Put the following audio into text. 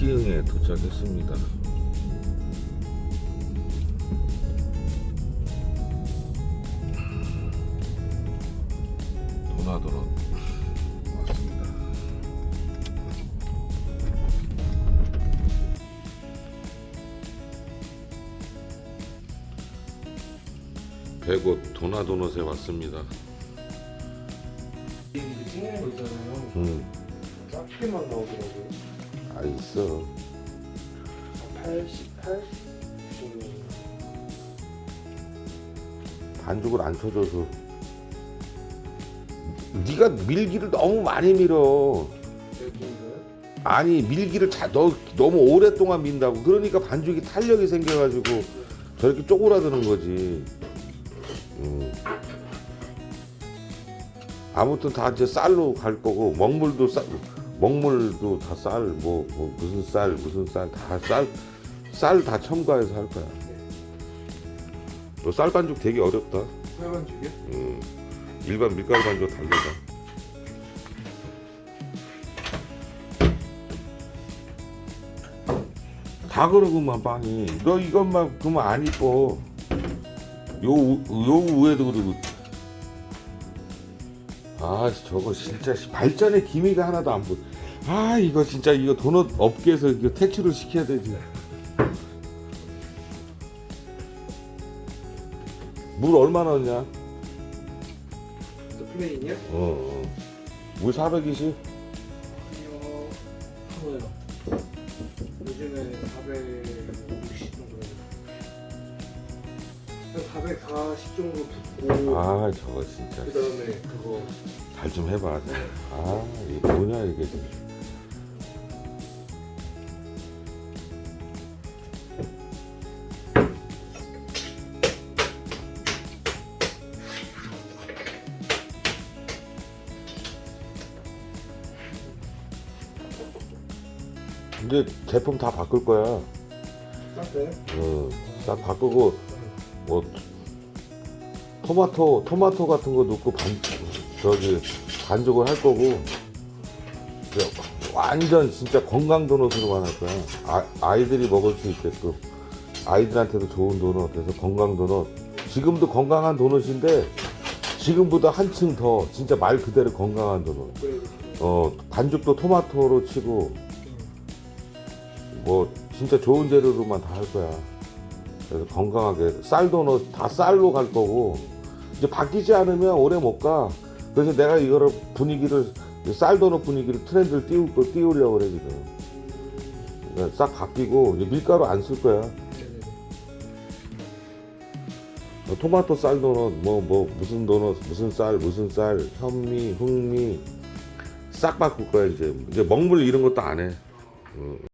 시흥에 도착했습니다. 도나도넛 왔습니다. 백옷 도나도넛에 왔습니다. 이게 찍는 거 있잖아요. 음, 작게만 나오더라고요. 아 있어. 88 정도. 반죽을 안 쳐줘서 네가 밀기를 너무 많이 밀어? 아니 밀기를 자, 너, 너무 오랫동안 민다고 그러니까 반죽이 탄력이 생겨가지고 저렇게 쪼그라드는 거지 음. 아무튼 다 이제 쌀로 갈 거고 먹물도 쌀 먹물도 다 쌀 뭐 뭐 무슨 쌀 무슨 쌀 다 쌀 쌀 다 첨가해서 할 거야 너 쌀 반죽 되게 어렵다 빨간죽이요? 음, 일반 밀가루 반죽 다르다. 다 그러고만 빵이. 너 이것만 그러면 안 이뻐. 요, 우- 요 위에도 그러고. 아, 저거 진짜 씨, 발전의 기미가 하나도 안 보여. 아, 이거 진짜 이거 도넛 업계에서 이거 퇴출을 시켜야 되지. 물 얼마나 넣냐? 또 플레인이요? 어, 어. 물 420? 아니요. 그거요. 요즘에 460 정도. 440 정도 붓고 아, 저거 진짜. 그 다음에 그거 잘 좀 해봐. 좀. 아, 이게 뭐냐, 이게. 이제 제품 다 바꿀 거야. 어, 싹 바꾸고, 뭐, 토마토, 토마토 같은 거 넣고 반, 저기, 반죽을 할 거고, 완전 진짜 건강 도넛으로만 할 거야. 아, 아이들이 먹을 수 있게끔. 아이들한테도 좋은 도넛, 그래서 건강 도넛. 지금도 건강한 도넛인데, 지금보다 한층 더, 진짜 말 그대로 건강한 도넛. 업그레이드. 어, 반죽도 토마토로 치고, 뭐, 진짜 좋은 재료로만 다 할 거야. 그래서 건강하게. 쌀도 넣, 다 쌀로 갈 거고, 이제 바뀌지 않으면 오래 못 가. 그래서 내가 이거를 분위기를, 쌀도넛 분위기를 트렌드를 띄울 거, 띄우려고 그래, 지금. 그러니까 싹 바뀌고, 이제 밀가루 안 쓸 거야. 어, 토마토 쌀 도넛, 뭐, 뭐, 무슨 도넛, 무슨 쌀, 무슨 쌀, 현미, 흑미, 싹 바꿀 거야, 이제. 이제 먹물 이런 것도 안 해. 어.